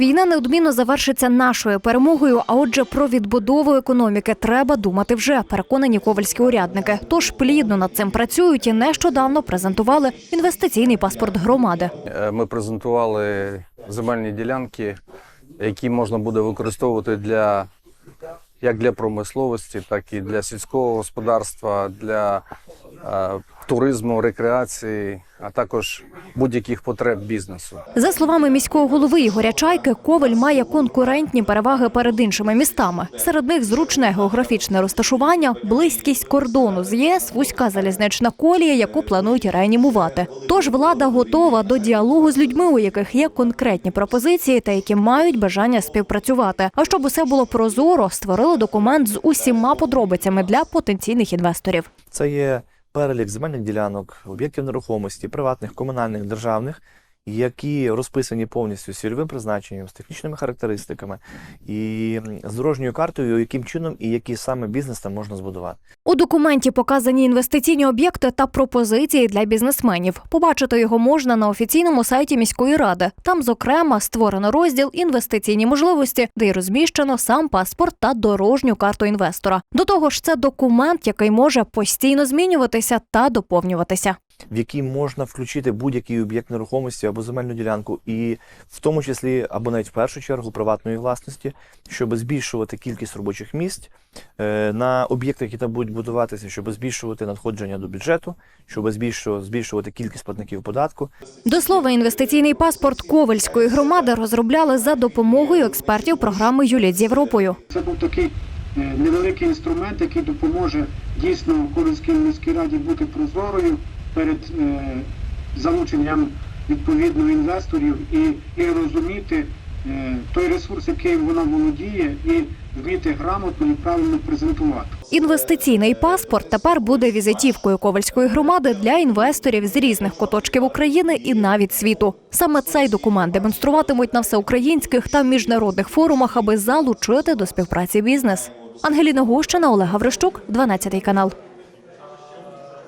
Війна неодмінно завершиться нашою перемогою. А отже, про відбудову економіки треба думати вже. Переконані ковальські урядники. Тож плідно над цим працюють і нещодавно презентували інвестиційний паспорт громади. Е, Ми презентували земельні ділянки, які можна буде використовувати для як для промисловості, так і для сільського господарства, для туризму, рекреації, а також будь-яких потреб бізнесу. За словами міського голови Ігоря Чайки, Ковель має конкурентні переваги перед іншими містами. Серед них зручне географічне розташування, близькість кордону з ЄС, вузька залізнична колія, яку планують реанімувати. Тож влада готова до діалогу з людьми, у яких є конкретні пропозиції та які мають бажання співпрацювати. А щоб усе було прозоро, створили документ з усіма подробицями для потенційних інвесторів. Це є перелік земельних ділянок, об'єктів нерухомості, приватних, комунальних, державних, які розписані повністю з призначенням, з технічними характеристиками і з дорожньою картою, яким чином і який саме бізнес там можна збудувати. У документі показані інвестиційні об'єкти та пропозиції для бізнесменів. Побачити його можна на офіційному сайті міської ради. Там, зокрема, створено розділ інвестиційні можливості, де й розміщено сам паспорт та дорожню карту інвестора. До того ж, це документ, який може постійно змінюватися та доповнюватися. В який можна включити будь-який об'єкт нерухомості або земельну ділянку, і в тому числі або навіть в першу чергу приватної власності, щоб збільшувати кількість робочих місць е, на об'єктах, які там будуть будуватися, щоб збільшувати надходження до бюджету, щоб збільшувати, збільшувати кількість платників податку. До слова, інвестиційний паспорт Ковельської громади розробляли за допомогою експертів програми Юліт з Європою. Це був такий е, невеликий інструмент, який допоможе дійсно Ковенській міській раді бути прозорою перед е, залученням відповідно інвесторів і, і розуміти е, той ресурс, яким вона володіє, і вміти грамотно і правильно презентувати. Інвестиційний паспорт тепер буде візитівкою Ковальської громади для інвесторів з різних куточків України і навіть світу. Саме цей документ демонструватимуть на всеукраїнських та міжнародних форумах, аби залучити до співпраці бізнес. Ангеліна Гущина, Олег Гаврищук, 12 канал.